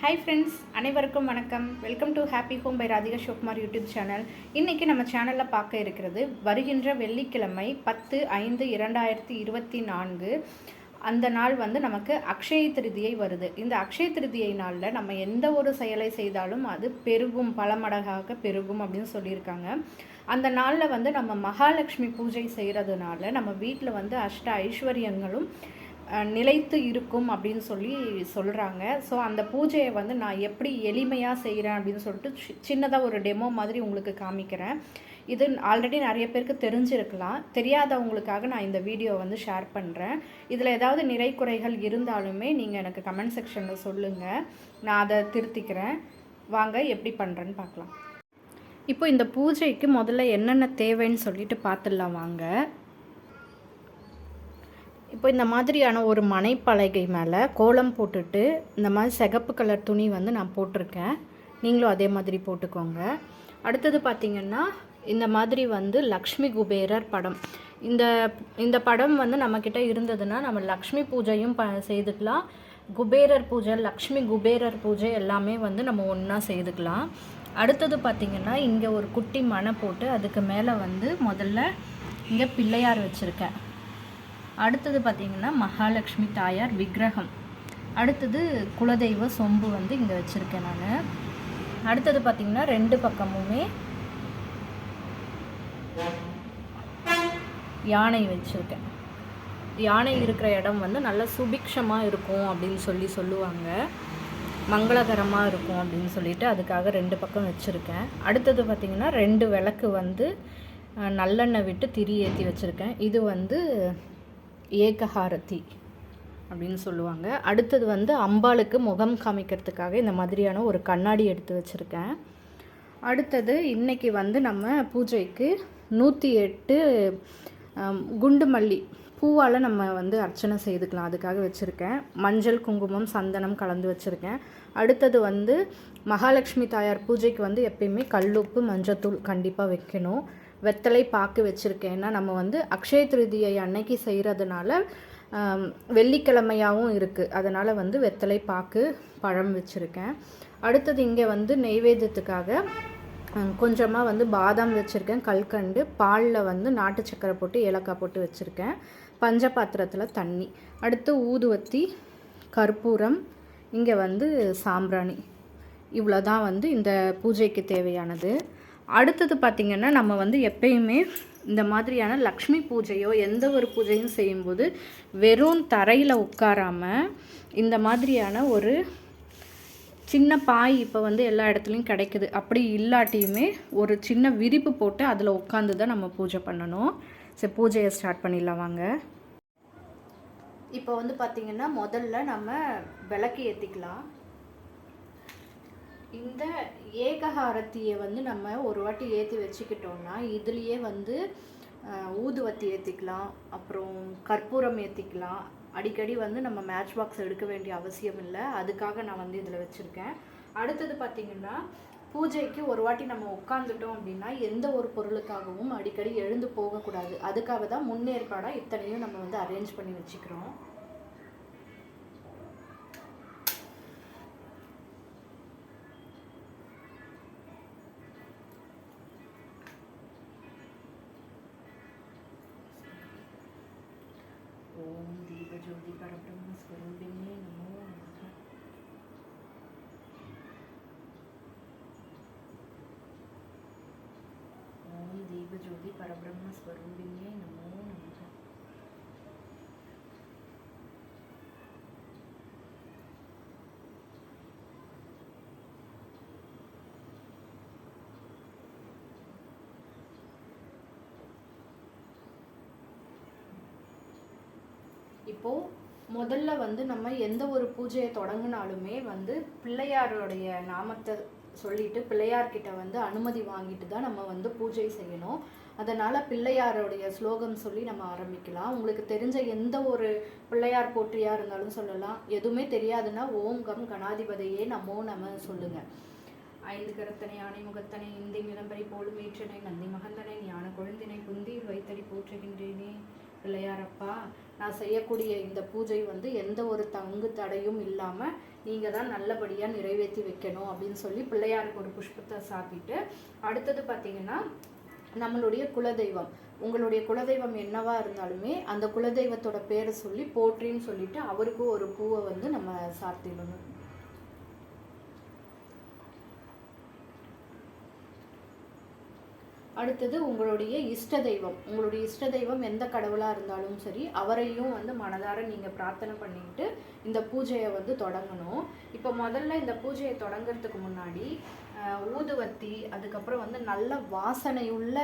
Hi friends அனைவருக்கும் வணக்கம். Welcome to happy home by Radhika Sivakumar YouTube channel இன்றைக்கி நம்ம சேனலில் பார்க்க இருக்கிறது வருகின்ற வெள்ளிக்கிழமை பத்து ஐந்து இரண்டாயிரத்தி இருபத்தி நான்கு. அந்த நாள் வந்து நமக்கு அக்ஷய திருதியை வருது. இந்த அக்ஷய திருதியை நாளில் நம்ம எந்த ஒரு செயலை செய்தாலும் அது பெருகும் பல மடங்காக பெருகும் அப்படின்னு சொல்லியிருக்காங்க. அந்த நாளில் வந்து நம்ம மகாலட்சுமி பூஜை செய்கிறதுனால நம்ம வீட்டில் வந்து அஷ்ட ஐஸ்வர்யங்களும் நிலைத்து இருக்கும் அப்படின்னு சொல்லி சொல்கிறாங்க ஸோ அந்த பூஜையை வந்து நான் எப்படி எளிமையாக செய்கிறேன் அப்படின்னு சொல்லிட்டு சி- சின்னதாக ஒரு டெமோ மாதிரி உங்களுக்கு காமிக்கிறேன். இது ஆல்ரெடி நிறைய பேருக்கு தெரிஞ்சிருக்கலாம். தெரியாதவங்களுக்காக நான் இந்த வீடியோ வந்து ஷேர் பண்ணுறேன் இதில் ஏதாவது நிறை குறைகள் இருந்தாலுமே நீங்கள் எனக்கு கமெண்ட் செக்ஷனில் சொல்லுங்கள் நான் அதை திருத்திக்கிறேன். வாங்க எப்படி பண்ணுறேன்னு பார்க்கலாம். இப்போ இந்த பூஜைக்கு முதல்ல என்னென்ன தேவைன்னு சொல்லிட்டு பார்த்துடலாம். வாங்க. இப்போ இந்த மாதிரியான ஒரு மனைப்பலகை மேலே கோலம் போட்டுட்டு இந்த மாதிரி சிகப்பு கலர் துணி வந்து நான் போட்டிருக்கேன். நீங்களும் அதே மாதிரி போட்டுக்கோங்க. அடுத்தது பார்த்திங்கன்னா இந்த மாதிரி வந்து லக்ஷ்மி குபேரர் படம். இந்த இந்த படம் வந்து நம்மக்கிட்ட இருந்ததுன்னா நம்ம லக்ஷ்மி பூஜையும் ப செய்துக்கலாம். குபேரர் பூஜை லக்ஷ்மி குபேரர் பூஜை எல்லாமே வந்து நம்ம ஒன்றா செய்துக்கலாம். அடுத்தது பார்த்திங்கன்னா இங்கே ஒரு குட்டி மனை போட்டு அதுக்கு மேலே வந்து முதல்ல இங்கே பிள்ளையார் வச்சுருக்கேன். அடுத்தது பார்த்திங்கன்னா மகாலட்சுமி தாயார் விக்கிரகம். அடுத்தது குலதெய்வ சொம்பு வந்து இங்கே வச்சுருக்கேன் நான். அடுத்தது பார்த்திங்கன்னா ரெண்டு பக்கமுமே யானை வச்சுருக்கேன். யானை இருக்கிற இடம் வந்து நல்ல சுபிக்ஷமாக இருக்கும் அப்படின்னு சொல்லி சொல்லுவாங்க. மங்களகரமாக இருக்கும் அப்படின்னு சொல்லிட்டு அதுக்காக ரெண்டு பக்கம் வச்சுருக்கேன். அடுத்தது பார்த்திங்கன்னா ரெண்டு விளக்கு வந்து நல்லெண்ணெய் விட்டு திரி ஏற்றி வச்சுருக்கேன். இது வந்து ஏகஹாரதி அப்படின்னு சொல்லுவாங்க. அடுத்தது வந்து அம்பாளுக்கு முகம் காமிக்கிறதுக்காக இந்த மாதிரியான ஒரு கண்ணாடி எடுத்து வச்சுருக்கேன். அடுத்தது இன்னைக்கு வந்து நம்ம பூஜைக்கு நூற்றி எட்டு குண்டு மல்லி பூவால் நம்ம வந்து அர்ச்சனை செய்துக்கலாம். அதுக்காக வச்சுருக்கேன். மஞ்சள் குங்குமம் சந்தனம் கலந்து வச்சுருக்கேன். அடுத்தது வந்து மகாலட்சுமி தாயார் பூஜைக்கு வந்து எப்பயுமே கல்லுப்பு மஞ்சத்தூள் கண்டிப்பாக வைக்கணும். வெத்தலை பாக்கு வச்சுருக்கேன்னா நம்ம வந்து அக்ஷய திருதியை அன்னைக்கு செய்கிறதுனால வெள்ளிக்கிழமையாகவும் இருக்குது அதனால் வந்து வெத்தலை பாக்கு பழம் வச்சுருக்கேன். அடுத்தது இங்கே வந்து நெய்வேத்தியத்துக்காக கொஞ்சமாக வந்து பாதாம் வச்சுருக்கேன். கல்கண்டு பாலில் வந்து நாட்டு சக்கரை போட்டு ஏலக்காய் போட்டு வச்சுருக்கேன். பஞ்ச பாத்திரத்தில் தண்ணி. அடுத்து ஊதுவத்தி கற்பூரம் இங்கே வந்து சாம்பிராணி. இவ்வளோ தான் வந்து இந்த பூஜைக்கு தேவையானது. அடுத்தது பார்த்திங்கன்னா நம்ம வந்து எப்பயுமே இந்த மாதிரியான லக்ஷ்மி பூஜையோ எந்த ஒரு பூஜையும் செய்யும்போது வெறும் தரையில் உட்காராமல் இந்த மாதிரியான ஒரு சின்ன பாய் இப்போ வந்து எல்லா இடத்துலையும் கிடைக்குது. அப்படி இல்லாட்டியுமே ஒரு சின்ன விரிப்பு போட்டு அதில் உட்காந்து தான் நம்ம பூஜை பண்ணணும். சரி பூஜையை ஸ்டார்ட் பண்ணிடலாம் வாங்க. இப்போ வந்து பார்த்திங்கன்னா முதல்ல நம்ம விளக்கு ஏற்றிக்கலாம் இந்த ஏகஹாரத்தியை வந்து நம்ம ஒரு வாட்டி ஏற்றி வச்சுக்கிட்டோம்னா இதுலேயே வந்து ஊதுவத்தி ஏற்றிக்கலாம் அப்புறம் கற்பூரம் ஏற்றிக்கலாம் அடிக்கடி வந்து நம்ம மேட்ச் பாக்ஸ் எடுக்க வேண்டிய அவசியம் இல்லை. அதுக்காக நான் வந்து இதில் வச்சுருக்கேன். அடுத்தது பார்த்திங்கன்னா பூஜைக்கு ஒரு வாட்டி நம்ம உட்காந்துட்டோம் அப்படின்னா எந்த ஒரு பொருளுக்காகவும் அடிக்கடி எழுந்து போகக்கூடாது. அதுக்காக தான் முன்னேற்பாடாக இத்தனையும் நம்ம வந்து அரேஞ்ச் பண்ணி வச்சுக்கிறோம். தீபஜோதி நமோ இப்போ முதல்ல வந்து நம்ம எந்த ஒரு பூஜையை தொடங்கினாலுமே வந்து பிள்ளையாருடைய நாமத்தை சொல்லிட்டு பிள்ளையார்கிட்ட வந்து அனுமதி வாங்கிட்டு தான் நம்ம வந்து பூஜை செய்யணும். அதனால் பிள்ளையாருடைய ஸ்லோகம் சொல்லி நம்ம ஆரம்பிக்கலாம். உங்களுக்கு தெரிஞ்ச எந்த ஒரு பிள்ளையார் போற்றியாக இருந்தாலும் சொல்லலாம். எதுவுமே தெரியாதுன்னா ஓம் கம் கணாதிபதியே நமோ நம்ம சொல்லுங்கள் ஐந்து கரத்தனை ஆணை முகத்தனை இந்தி நிலம்பரி போலும் ஏற்றனை நந்தி மகந்தனை ஞான குழந்தினை குந்தியில் வைத்தடி போற்றுகின்றேனே. பிள்ளையாரப்பா நான் செய்யக்கூடிய இந்த பூஜை வந்து எந்த ஒரு தங்கு தடையும் இல்லாமல் நீங்கள் தான் நல்லபடியாக நிறைவேற்றி வைக்கணும் அப்படின்னு சொல்லி பிள்ளையாருக்கு ஒரு புஷ்பத்தை சாத்திட்டு அடுத்தது பார்த்தீங்கன்னா நம்மளுடைய குலதெய்வம். உங்களுடைய குலதெய்வம் என்னவா இருந்தாலுமே அந்த குலதெய்வத்தோட பேரை சொல்லி போற்றின்னு சொல்லிட்டு அவருக்கும் ஒரு பூவை வந்து நம்ம சாத்திடணும். அடுத்தது உங்களுடைய இஷ்ட தெய்வம். உங்களுடைய இஷ்ட தெய்வம் எந்த கடவுளாக இருந்தாலும் சரி அவரையும் வந்து மனதார நீங்கள் பிரார்த்தனை பண்ணிக்கிட்டு இந்த பூஜையை வந்து தொடங்கணும். இப்போ முதல்ல இந்த பூஜையை தொடங்குறதுக்கு முன்னாடி ஊதுவத்தி அதுக்கப்புறம் வந்து நல்ல வாசனையுள்ள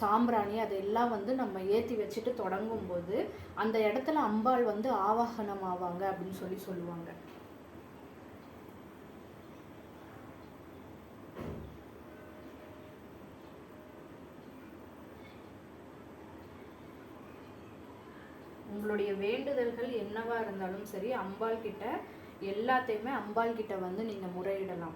சாம்பிராணி அதெல்லாம் வந்து நம்ம ஏற்றி வச்சுட்டு தொடங்கும்போது அந்த இடத்துல அம்பாள் வந்து ஆவாகனம் ஆவாங்க அப்படின்னு சொல்லி சொல்லுவாங்க. உங்களுடைய வேண்டுதல்கள் என்னவா இருந்தாலும் சரி அம்பாள் கிட்ட எல்லாத்தையுமே அம்பாள் கிட்ட வந்து நீங்க முறையிடலாம்.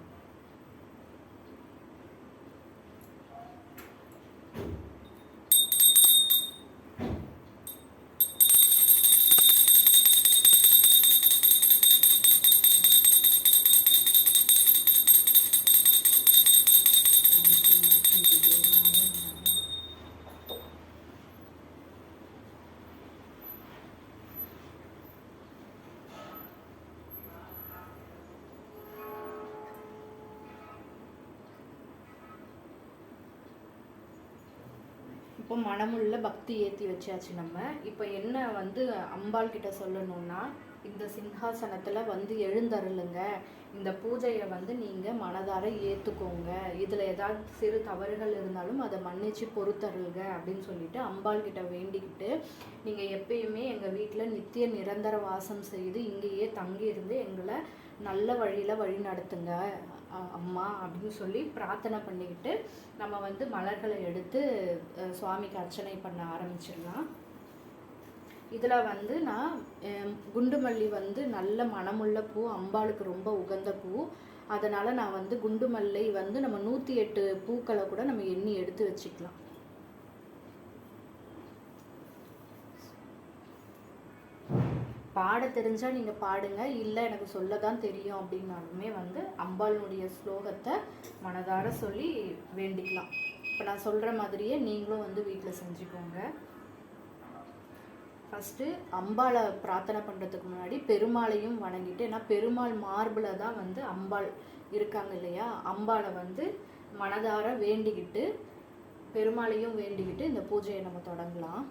இப்போ மனமுள்ள பக்தி ஏற்றி வச்சாச்சு நம்ம. இப்போ என்ன வந்து அம்பாள் கிட்ட சொல்லணும்னா இந்த சிங்காசனத்தில் வந்து எழுந்தருளுங்க. இந்த பூஜையை வந்து நீங்கள் மனதார ஏற்றுக்கோங்க இதில் ஏதாவது சிறு தவறுகள் இருந்தாலும் அதை மன்னிச்சு பொறுத்தருளுங்க அப்படின்னு சொல்லிட்டு அம்பாள் கிட்ட வேண்டிக்கிட்டு நீங்கள் எப்பயுமே எங்கள் வீட்டில் நித்திய நிரந்தர வாசம் செய்து இங்கேயே தங்கி இருந்து எங்களை நல்ல வழியில் வழி நடத்துங்க அம்மா அப்படின்னு சொல்லி பிரார்த்தனை பண்ணிக்கிட்டு நம்ம வந்து மலர்களை எடுத்து சுவாமிக்கு அர்ச்சனை பண்ண ஆரம்பிச்சிடலாம். இதில் வந்து நான் குண்டு குண்டுமல்லி வந்து நல்ல மணமுள்ள பூ அம்பாளுக்கு ரொம்ப உகந்த பூ. அதனால் நான் வந்து குண்டுமல்லை வந்து நம்ம நூற்றி எட்டு பூக்களை கூட நம்ம எண்ணி எடுத்து வச்சுக்கலாம். பாட தெரிஞ்சால் நீங்கள் பாடுங்க இல்லை எனக்கு சொல்ல தான் தெரியும் அப்படின்னாலுமே வந்து அம்பாளுடைய ஸ்லோகத்தை மனதார சொல்லி வேண்டிக்கலாம். இப்போ நான் சொல்கிற மாதிரியே நீங்களும் வந்து வீட்டில் செஞ்சுக்கோங்க. ஃபஸ்ட்டு அம்பாளை பிரார்த்தனை பண்ணுறதுக்கு முன்னாடி பெருமாளையும் வணங்கிட்டு ஏன்னா பெருமாள் மார்பில் தான் வந்து அம்பாள் இருக்காங்க இல்லையா? அம்பாளை வந்து மனதார வேண்டிக்கிட்டு பெருமாளையும் வேண்டிக்கிட்டு இந்த பூஜையை நம்ம தொடங்கலாம்.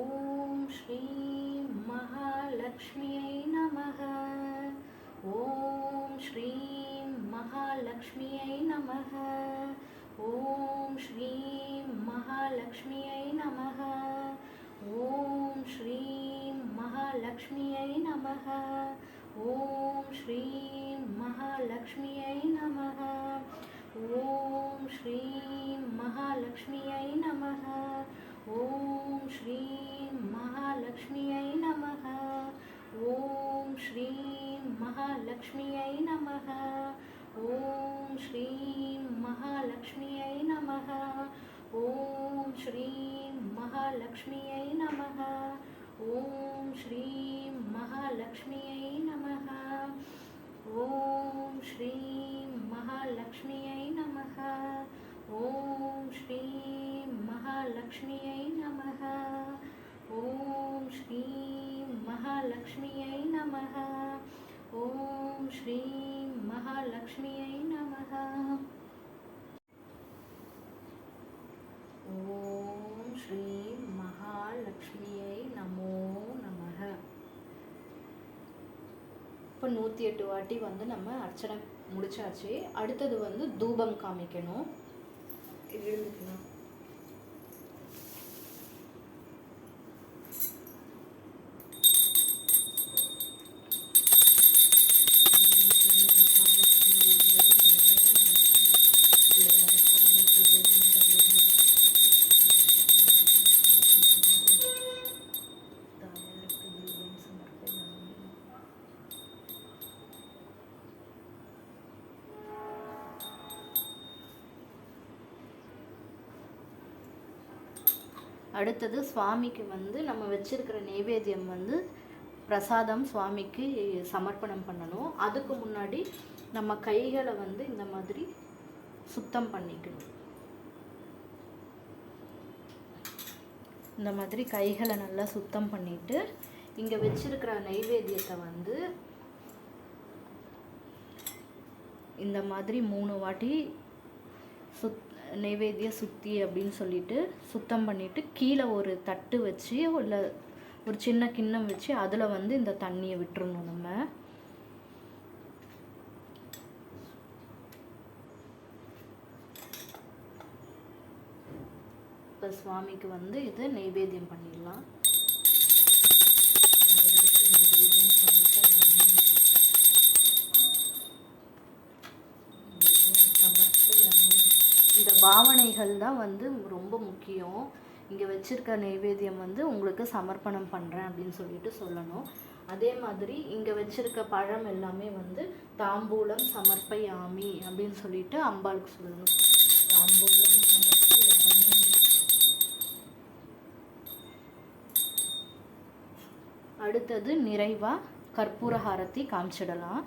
ஓம் ஸ்ரீ மகாலட்சுமியை நமக. ஓம் ஸ்ரீ மகாலட்சுமியை நமக. ॐ श्रीं महालक्ष्म्यै नमः। ॐ श्रीं महालक्ष्म्यै नमः। ॐ श्रीं महालक्ष्म्यै नमः। ॐ श्रीं महालक्ष्म्यै नमः। ॐ श्रीं महालक्ष्म्यै नमः। ॐ श्रीं महालक्ष्म्यै नमः ఓం శ్రీం మహాలక్ష్మి అయి నమ. ఓం శ్రీం మహాలక్ష్మి అయి నమ. ఓం శ్రీం మహాలక్ష్మి అయి నమ. ఓం శ్రీం మహాలక్ష్మి అయి నమ. ఓం శ్రీం మహాలక్ష్మి అయి నమ. ఓం శ్రీం మహాలక్ష్మి అయి నమ. ஓம் ஸ்ரீம் மகாலக்ஷ்மியை நமக. ஓம் ஸ்ரீம் மகாலக்ஷ்மியை நமோ நமக. இப்போ நூற்றி எட்டு வாட்டி வந்து நம்ம அர்ச்சனை முடிச்சாச்சு. அடுத்தது வந்து தூபம் காமிக்கணும். இது அடுத்தது சுவாமிக்கு வந்து நம்ம வச்சிருக்கிற நெய்வேத்தியம் வந்து பிரசாதம் சுவாமிக்கு சமர்ப்பணம் பண்ணணும். அதுக்கு முன்னாடி நம்ம கைகளை வந்து இந்த மாதிரி சுத்தம் பண்ணிக்கணும். இந்த மாதிரி கைகளை நல்லா சுத்தம் பண்ணிட்டு இங்கே வச்சிருக்கிற நைவேத்தியத்தை வந்து இந்த மாதிரி மூணு வாட்டி சுத் நெவேத்திய சுத்தி அப்படின்னு சொல்லிட்டு சுத்தம் பண்ணிட்டு கீழே ஒரு தட்டு வச்சு இல்லை ஒரு சின்ன கிண்ணம் வச்சு அதில் வந்து இந்த தண்ணியை விட்டுறணும் நம்ம. இப்போ சுவாமிக்கு வந்து இது நெய்வேத்தியம் பண்ணிடலாம் நெய்வேத்தியம் பண்ணிட்டு சமர்ப்பயாமி. இந்த பாவனைகள் தான் வந்து ரொம்ப முக்கியம். இங்கே வச்சிருக்க நைவேத்தியம் வந்து உங்களுக்கு சமர்ப்பணம் பண்ணுறேன் அப்படின்னு சொல்லிட்டு சொல்லணும். அதே மாதிரி இங்கே வச்சிருக்க பழம் எல்லாமே வந்து தாம்பூலம் சமர்ப்பயாமி அப்படின்னு சொல்லிட்டு அம்பாளுக்கு சொல்லணும். தாம்பூலம் சமர்ப்பயாமி. அடுத்தது நிறைவாக கற்பூரஹாரத்தை காமிச்சிடலாம்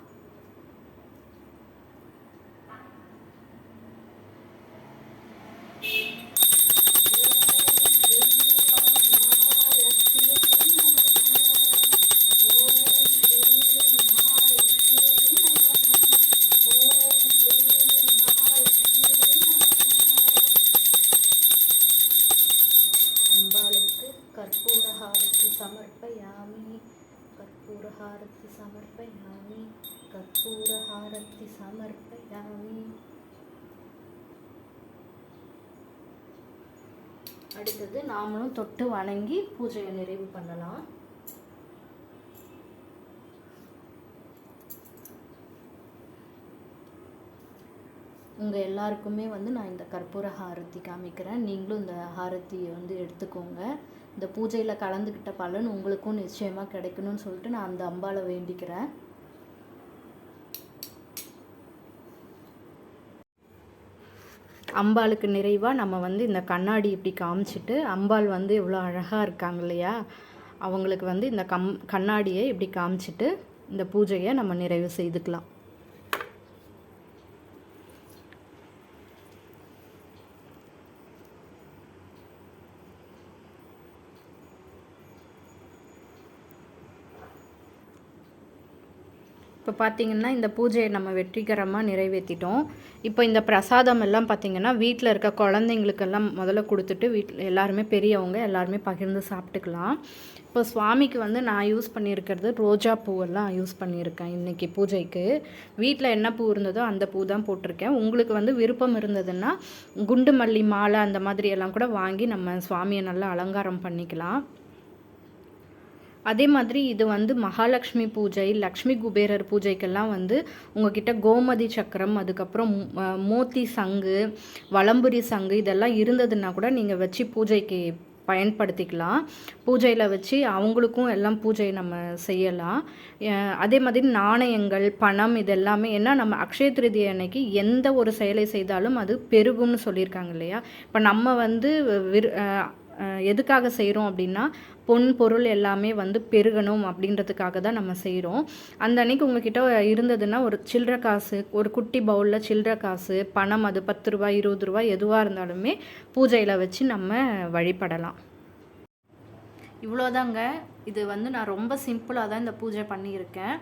அம்பாளுக்கு கற்பூரஹாரத்தி சமர்ப்பயாமி கற்பூரஹாரத்தி சமர்ப்பயாமி கற்பூரஹாரத்தி சமர்ப்பயாமி அடுத்தது நாமளும் தொட்டு வணங்கி பூஜையை நிறைவு பண்ணலாம். உங்கள் எல்லாருக்குமே வந்து நான் இந்த கற்பூர ஹாரத்தி காமிக்கிறேன். நீங்களும் இந்த ஹாரத்தியை வந்து எடுத்துக்கோங்க. இந்த பூஜையில் கலந்துக்கிட்ட பலன் உங்களுக்கும் நிச்சயமாக கிடைக்கணும்னு சொல்லிட்டு நான் அந்த அம்பாளை வேண்டிக்கிறேன். அம்பாளுக்கு நிறைவாக நம்ம வந்து இந்த கண்ணாடி இப்படி காமிச்சிட்டு அம்பாள் வந்து எவ்வளோ அழகாக இருக்காங்க இல்லையா? அவங்களுக்கு வந்து இந்த கம் கண்ணாடியை இப்படி காமிச்சிட்டு இந்த பூஜையை நம்ம நிறைவு செய்துக்கலாம். இப்போ பார்த்தீங்கன்னா இந்த பூஜையை நம்ம வெற்றிகரமாக நிறைவேற்றிட்டோம் இப்போ இந்த பிரசாதம் எல்லாம் பார்த்தீங்கன்னா வீட்டில் இருக்க குழந்தைங்களுக்கெல்லாம் முதல்ல கொடுத்துட்டு வீட்டில் எல்லாருமே பெரியவங்க எல்லாருமே பகிர்ந்து சாப்பிட்டுக்கலாம். இப்போ சுவாமிக்கு வந்து நான் யூஸ் பண்ணியிருக்கிறது ரோஜா பூவெல்லாம் யூஸ் பண்ணியிருக்கேன் இன்றைக்கி பூஜைக்கு. வீட்டில் என்ன பூ இருந்ததோ அந்த பூ தான் போட்டிருக்கேன். உங்களுக்கு வந்து விருப்பம் இருந்ததுன்னா குண்டு மல்லி மாலை அந்த மாதிரி எல்லாம் கூட வாங்கி நம்ம சுவாமியை நல்லா அலங்காரம் பண்ணிக்கலாம். அதே மாதிரி இது வந்து மகாலட்சுமி பூஜை லக்ஷ்மி குபேரர் பூஜைக்கெல்லாம் வந்து உங்ககிட்ட கோமதி சக்கரம் அதுக்கப்புறம் மோத்தி சங்கு வளம்புரி சங்கு இதெல்லாம் இருந்ததுன்னா கூட நீங்கள் வச்சு பூஜைக்கு பயன்படுத்திக்கலாம். பூஜையில் வச்சு அவங்களுக்கும் எல்லாம் பூஜை நம்ம செய்யலாம். அதே மாதிரி நாணயங்கள் பணம் இதெல்லாமே ஏன்னா நம்ம அக்ஷய திருதி அன்னைக்கு எந்த ஒரு செயலை செய்தாலும் அது பெருகும்னு சொல்லியிருக்காங்க இல்லையா? இப்போ நம்ம வந்து விரு எதுக்காக செய்கிறோம் அப்படின்னா பொன் பொருள் எல்லாமே வந்து பெருகணும் அப்படின்றதுக்காக தான் நம்ம செய்கிறோம் அந்த அன்னைக்கு உங்ககிட்ட இருந்ததுன்னா ஒரு சில்லற காசு ஒரு குட்டி பவுலில் சில்லற காசு பணம் அது பத்து ரூபாய் இருபது ரூபாய் எதுவாக இருந்தாலுமே பூஜையில் வச்சு நம்ம வழிபடலாம். இவ்வளோதாங்க. இது வந்து நான் ரொம்ப சிம்பிளாக தான் இந்த பூஜை பண்ணியிருக்கேன்.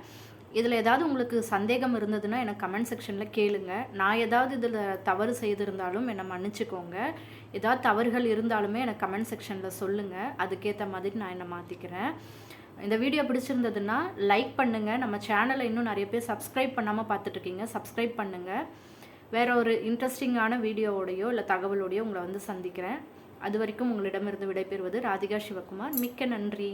இதில் ஏதாவது உங்களுக்கு சந்தேகம் இருந்ததுன்னா எனக்கு கமெண்ட் செக்ஷனில் கேளுங்க. நான் ஏதாவது இதில் தவறு செய்திருந்தாலும் என்னை மன்னிச்சுக்கோங்க. ஏதாவது தவறுகள் இருந்தாலுமே எனக்கு கமெண்ட் செக்ஷனில் சொல்லுங்கள் அதுக்கேற்ற மாதிரி நான் என்னை மாற்றிக்கிறேன் இந்த வீடியோ பிடிச்சிருந்ததுன்னா லைக் பண்ணுங்கள் நம்ம சேனலை இன்னும் நிறைய பேர் சப்ஸ்கிரைப் பண்ணாமல் பார்த்துட்ருக்கீங்க சப்ஸ்கிரைப் பண்ணுங்கள் வேற ஒரு இன்ட்ரெஸ்டிங்கான வீடியோவோடையோ இல்லை தகவலோடையோ உங்களை வந்து சந்திக்கிறேன். அது வரைக்கும் உங்களிடமிருந்து விடைபெறுவது ராதிகா சிவகுமார். மிக்க நன்றி.